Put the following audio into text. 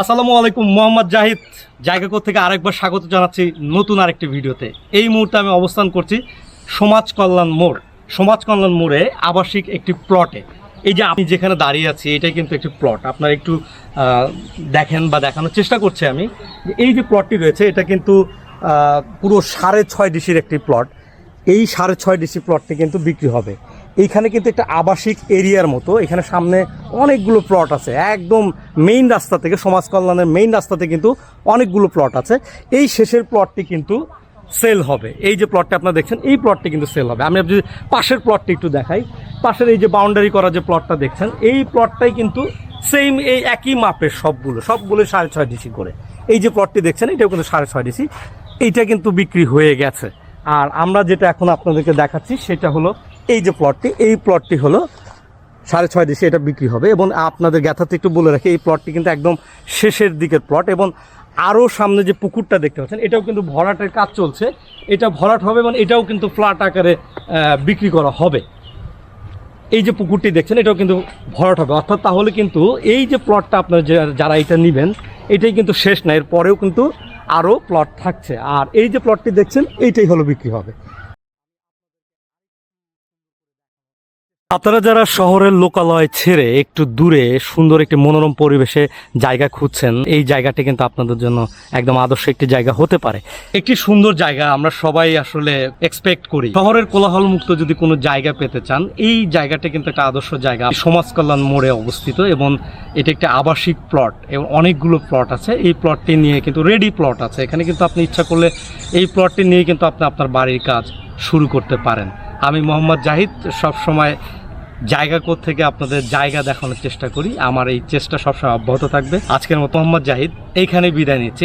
আসসালামু আলাইকুম, মোহাম্মদ জাহিদ। জায়গা থেকে আরেকবার স্বাগত জানাচ্ছি নতুন আরেকটি ভিডিওতে। এই মুহূর্তে আমি অবস্থান করছি সমাজ কল্যাণ মোড়। সমাজ কল্যাণ মোড়ে আবাসিক একটি প্লটে এই যে আমি যেখানে দাঁড়িয়ে আছি, এটাই কিন্তু একটি প্লট আপনারা একটু দেখেন বা দেখানোর চেষ্টা করছি আমি। এই যে প্লটটি রয়েছে, এটা কিন্তু পুরো সাড়ে ছয় ডিসির একটি প্লট এই সাড়ে ছয় ডিসি প্লটটি কিন্তু বিক্রি হবে। এইখানে কিন্তু একটা আবাসিক এরিয়ার মতো। এখানে সামনে অনেকগুলো প্লট আছে। একদম মেইন রাস্তা থেকে, সমাজ কল্যাণের মেইন রাস্তাতে কিন্তু অনেকগুলো প্লট আছে। এই শেষের প্লটটি কিন্তু সেল হবে। এই যে প্লটটা আপনারা দেখছেন, এই প্লটটি কিন্তু সেল হবে। আমি যদি পাশের প্লটটি একটু দেখাই, পাশের এই যে বাউন্ডারি করা যে প্লটটা দেখছেন, এই প্লটটাই কিন্তু সেম এই একই মাপের সবগুলো সবগুলো সাড়ে ছয় ডিসি করে। এই যে প্লটটি দেখছেন, এটাও কিন্তু সাড়ে ছয় ডিসি। এইটা কিন্তু বিক্রি হয়ে গেছে। আর আমরা যেটা এখন আপনাদেরকে দেখাচ্ছি, সেটা হলো এই যে প্লটটি এই প্লটটি হলো সাড়ে ছয় ডিসি এটা বিক্রি হবে এবং আপনাদের গ্যাথাতে একটু বলে রাখি, এই প্লটটি কিন্তু একদম শেষের দিকের প্লট এবং আরও সামনে যে পুকুরটা দেখতে পাচ্ছেন, এটাও কিন্তু ভরাটের কাজ চলছে। এটা ভরাট হবে এবং এটাও কিন্তু ফ্ল্যাট আকারে বিক্রি করা হবে। এই যে পুকুরটি দেখছেন, এটাও কিন্তু ভরাট হবে। অর্থাৎ তাহলে কিন্তু এই যে প্লটটা আপনার যারা এটা নেবেন, এটাই কিন্তু শেষ না এর পরেও কিন্তু আরও প্লট থাকছে। আর এই যে প্লটটি দেখছেন, এইটাই হলো বিক্রি হবে। আপনারা যারা শহরের লোকালয় ছেড়ে একটু দূরে সুন্দর একটি মনোরম পরিবেশে জায়গা খুঁজছেন, এই জায়গাটি কিন্তু আপনাদের জন্য একদম আদর্শ একটি জায়গা হতে পারে। একটি সুন্দর জায়গা আমরা সবাই আসলে এক্সপেক্ট করি। শহরের কোলাহল মুক্ত যদি কোনো জায়গা পেতে চান, এই জায়গাটি কিন্তু একটা আদর্শ জায়গা। সমাজ কল্যাণ মোড়ে অবস্থিত এবং এটি একটি আবাসিক প্লট এবং অনেকগুলো প্লট আছে। এই প্লটটি নিয়ে কিন্তু রেডি প্লট আছে। এখানে কিন্তু আপনি ইচ্ছা করলে এই প্লটটি নিয়ে কিন্তু আপনি আপনার বাড়ির কাজ শুরু করতে পারেন। আমি মোহাম্মদ জাহিদ সব সময় জায়গা থেকে আপনাদের জায়গা দেখানোর চেষ্টা করি। আমার এই চেষ্টা সবসময় অব্যাহত থাকবে। আজকের মতো মোহাম্মদ জাহিদ এইখানে বিদায় নিচ্ছি।